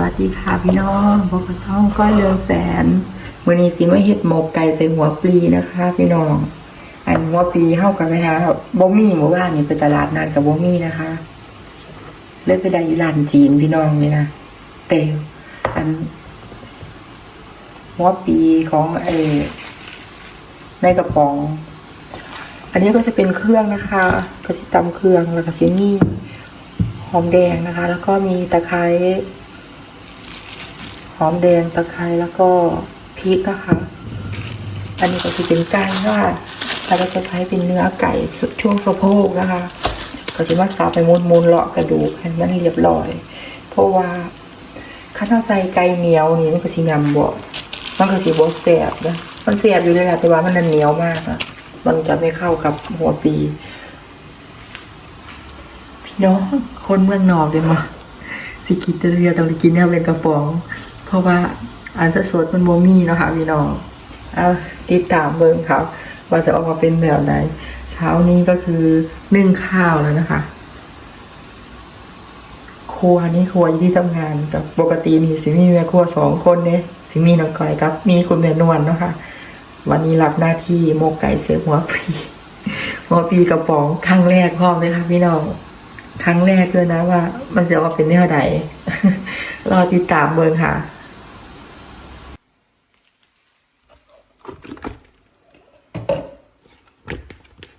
วัสดีค่ะพี่น้องพบกับช่องก้อยเรืองแสนวันนี้สิมาเห็ดหมกไก่ใส่หัวปลีนะคะ พี่น้อง อันหัวปลีเข้ากับไปหาบ่มี่หมู่บ้านนี่ไปตลาดนัดกับบ่มี่นะคะ เลือกไปได้ยีร้านจีนพี่น้องนี่นะเตวอัน หัวปลีของไอ้ในกระป๋อง อันนี้ก็จะเป็นเครื่องนะคะกระชิตำเครื่องแล้วก็ชินี่หอมแดงนะคะ แล้วก็มีตะไคร้ อมแดงตะไคร้แล้วก็พริกนะคะ อันนี้ก็จะเป็นไก่ค่ะเราก็จะใช้เป็นเนื้อไก่ช่วงสะโพกนะคะ ก็จะมาสับไปมูนมูนๆเลาะกระดูกให้มันเรียบร้อย เพราะว่าข้าวใส่ไก่เหนียวนี่มันก็สิยำบ่มันก็สิบ่แสบนะมันแสบอยู่เลยแหละแต่ว่ามันเหนียวมากอะมันจะไม่เข้ากับหัวปี พี่น้องคนเมืองนอกเลยมาสิกินแต่เรือต้องกินเนี่ยเป็นกระป๋อง ราะว่าอันสดมันโมมี่เนาะค่ะพี่น้องเอาติดตามเบิ่งครับว่าจะออกมาเป็นแบบไหนเช้านี้ก็คือนึ่งข้าวแล้วนะคะ ครัวนี่ครัวที่ทำงานกับปกติมีสิมีแม่ครัวสองคนเนี่ยสิมีน้องก้อยครับ มีคุณแม่นวลเนาะค่ะวันนี้รับหน้าที่โมกไก่เสือหัวปีหัวปีกระป๋องครั้งแรกพ่อมเลยค่ะพี่น้องครั้งแรกด้วยนะว่า มันจะออกเป็นแนวไหนรอติดตามเบิร์ค่ะ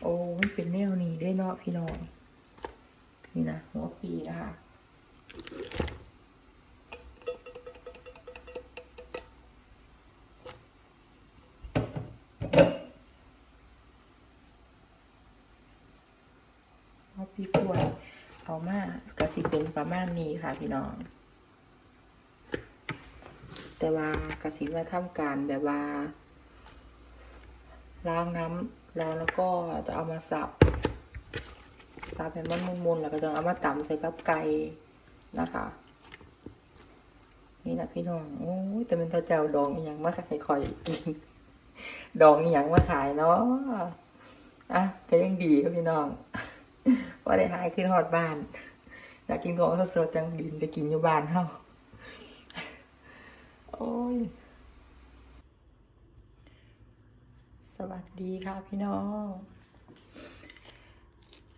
โอ้มันเป็นแน วนี้ได้เนาะพี่น้องนี่นะหัวปีนะคะเอาพี่กล้วยเอามากระสิเป็นประมาณนี้ค่ะพี่น้อง แต่ว่ากระสิมาทำการแบบว่าล้างน้ำ ล้างแล้วก็จะเอามาสับ สับให้มันมุนๆแล้วก็จะเอามาตำใส่กับไก่นะคะ นี่นะพี่น้องโอ้ยแต่เป็นตาเจ้าดองอหยังมาขายคอยดองอหยังมาขายเนาะอะก็ยังดีครับพี่น้องว่าได้หายขึ้นฮอดบ้านอยากกินของสดๆจังบินไปกินอยู่บ้านเฮาโอ้ย สวัสดีค่ะพี่น้อง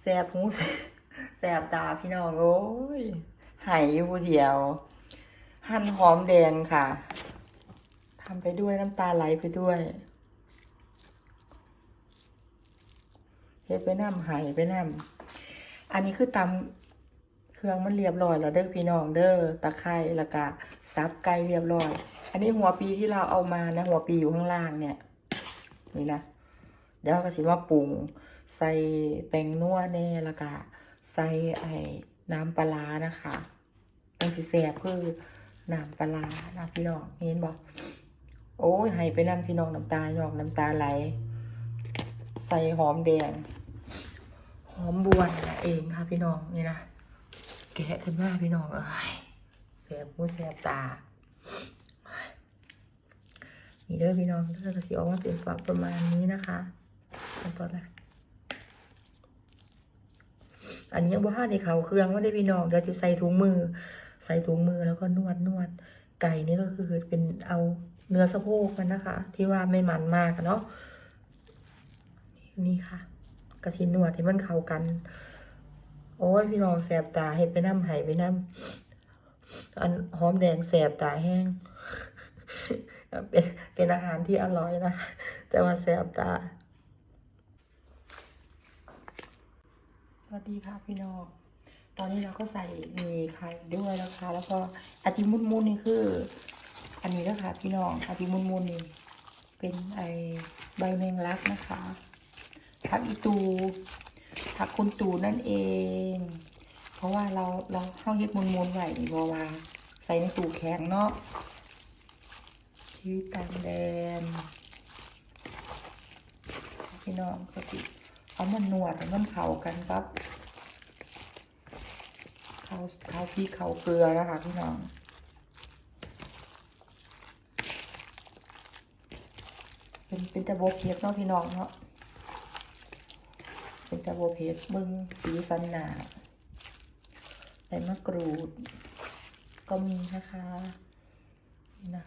แสบหูแสบตาพี่น้องโอ้ยหายอยู่เดียว หั่นหอมแดงค่ะทำไปด้วยน้ำตาไหลไปด้วยเฮ็ดไปน้ำหายไปน้ำอันนี้คือตำเครื่องมันเรียบร้อยแล้วเด้อพี่น้องเด้อตะไคร้แล้วก็ซับไก่เรียบร้อย อันนี้หัวปีที่เราเอามานะ หัวปีอยู่ข้างล่างเนี่ย นี่นะ เดี๋ยวเราก็สิมาปรุง ใส่แป้งนัวแน่แล้วก็ใส่ไอ้น้ำปลานะคะมันสิแซ่บคือน้ำปลานะพี่น้องเห็นบ่โอ้ยให้ไปนั่นพี่น้องน้ำตาหยอกน้ำตาไหล ใส่หอมแดง หอมบวนนั่นเองค่ะพี่น้องนี่นะแกะขึ้นมาพี่น้องเอ้ยแสบหูแสบตา นี่เด้อพี่น้องเด้อกระสีออกมาเป็นฝักประมาณนี้นะคะขั้นตอนนะอันนี้ยังบ่ห้าในเขาเครื่องว่าได้พี่น้องเดี๋ยวจะใส่ถุงมือ ใส่ถุงมือแล้วก็นวดนวดไก่นี่ก็คือเป็นเอาเนื้อสะโพกมันนะคะ ที่ว่าไม่มันมากเนาะนี่ค่ะกระทินนวดให้มันเข้ากัน โอ้ยพี่น้องแสบตาเห็ดไปน้ำไหไปน้ำอันหอมแดงแสบตาแห้ง เป็นเป็นอาหารที่อร่อยนะ แต่ว่าแสบตา สวัสดีค่ะพี่น้องตอนนี้เราก็ใส่มีไข่ด้วยนะคะ แล้วก็อาทิมุนมุนนี่คือ อันนี้นะคะพี่น้องอาทิมุนมุนนี่เป็นไอใบแมงลักนะคะผักอีตูผักคุณตูนั่นเอง เพราะว่าเราเราเข้าเฮ็ดมุนมุนๆไว้นี่เพราะว่าใส่ในตู้แข็งเนาะ ชีวิตต่างแดน พี่น้องก็สิเอามันนวดให้มันเข้ากันครับเข้าเข้าพี่เข้าเกลือนะคะพี่น้องเป็นเป็นตะโบเพชรเนาะพี่น้องเนาะเป็นตะโบเพชรมึงสีสันหนาใส่มะกรูดก็มีนะคะนะ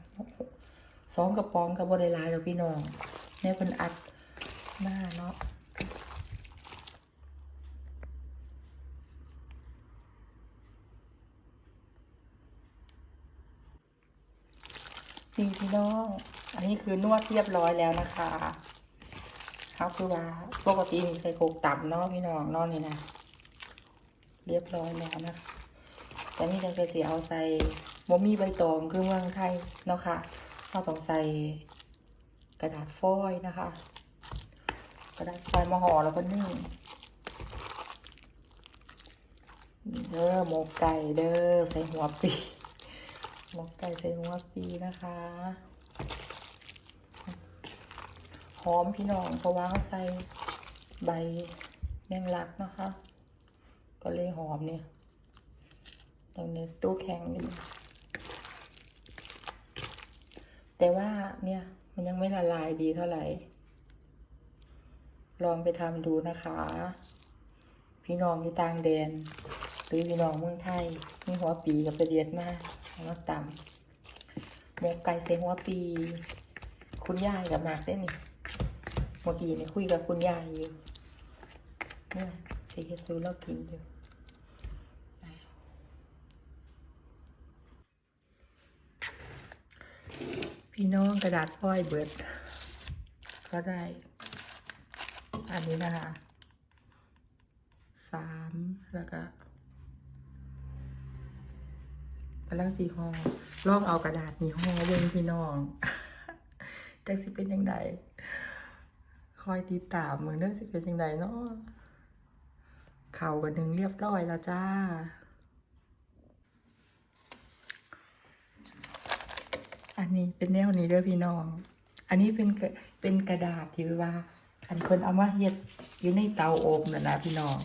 องกระป๋องกับบริลายเราพี่น้องแม่เพิ่นอัดหน้าเนาะนี่พี่น้อง อันนี้คือนวดเรียบร้อยแล้วนะคะเขาคือว่าปกตินี่ใส่โคกต่ำเนาะพี่น้องนอนนี่นะ เรียบร้อยแล้วนะคะแต่นี่เราจะเสียเอาใส่โมมี่ใบตองคือเมืองไทยเนาะค่ะ เราต้องใส่กระดาษฟอยล์นะคะ กระดาษฟอยล์มาห่อแล้วก็นึ่งเด้อหมกไก่เด้อใส่หัวปีหมกไก่ใส่หัวปีนะคะหอมพี่น้องเพราะว่าเขาใส่ใบแมงลักนะคะ ก็เลยหอมเนี่ยตรงนี้ตู้แข็งอยู่ แต่ว่าเนี่ยมันยังไม่ละลายดีเท่าไหร่ ลองไปทำดูนะคะ พี่น้องที่ต่างแดน หรือพี่น้องเมืองไทย มีหัวปีกับไปเดียดมากเอามาตำหมกไก่ใส่หัวปี คุณยายกับมากได้นี่เมื่อกี้นี่คุยกับคุณยายอยู่เนี่ยสีเฮดซูเรากินอยู่ พี่น้องกระดาษฝ้อยเบิด ก็ได้ อันนี้นะคะสามแล้วก็กำลังสีห่อลองเอากระดาษนี่ห่อเบิ่งพี่น้องจักสิเป็นยังไงคอยติดตามมือเด้อสิเป็นยังไงเนาะเข่ากันหนึ่งเรียบร้อยแล้วจ้า อันนี้เป็นแนวนี้เด้อพี่น้อง อันนี้เป็นเป็นกระดาษที่ว่าอันเพิ่นเอามาเฮ็ดอยู่ในเตาอบน่ะนะพี่น้อง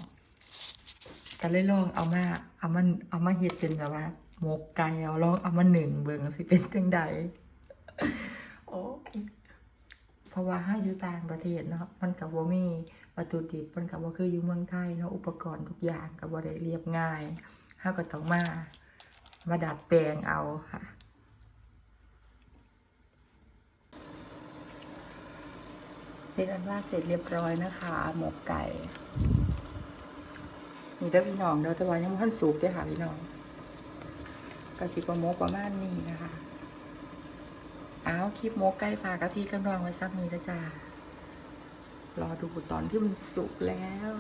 ก็เลยลองเอามาเอามันเอามาเฮ็ดเป็นแบบว่าหมกไก่เอาลองเอามาหนึ่งเบิ่งสิเป็นจังใดโอ้ยเพราะว่าเฮาอยู่ต่างประเทศเนาะมันก็บ่มีวัตถุดิบมันก็บ่คืออยู่เมืองไทยเนาะอุปกรณ์ทุกอย่างก็บ่ได้เรียบง่ายเฮาก็ต้องมามาดัดแปลงเอาค่ะ เป็นอันว่าเสร็จเรียบร้อยนะคะ หมกไก่ นี่เด้อพี่น้องเด้อแต่ว่ายังไม่ทันสุกเด้อค่ะพี่น้องกระสิบประมกประมาณนี้นะคะเอาคลิปหมกไก่ฝากกะทิกำลังไว้สักนี้แล้วจ้ารอดูตอนที่มันสุกแล้ว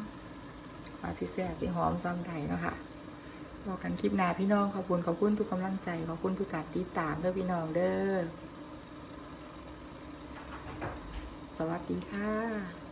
มาสิแซ่บสิหอมซ้ำไก่เนาะคะรอกันคลิปหน้าพี่น้องขอบคุณขอบคุณทุกกำลังใจขอบคุณทุกการติดตามเด้อพี่น้องเด้อ สวัสดีค่ะ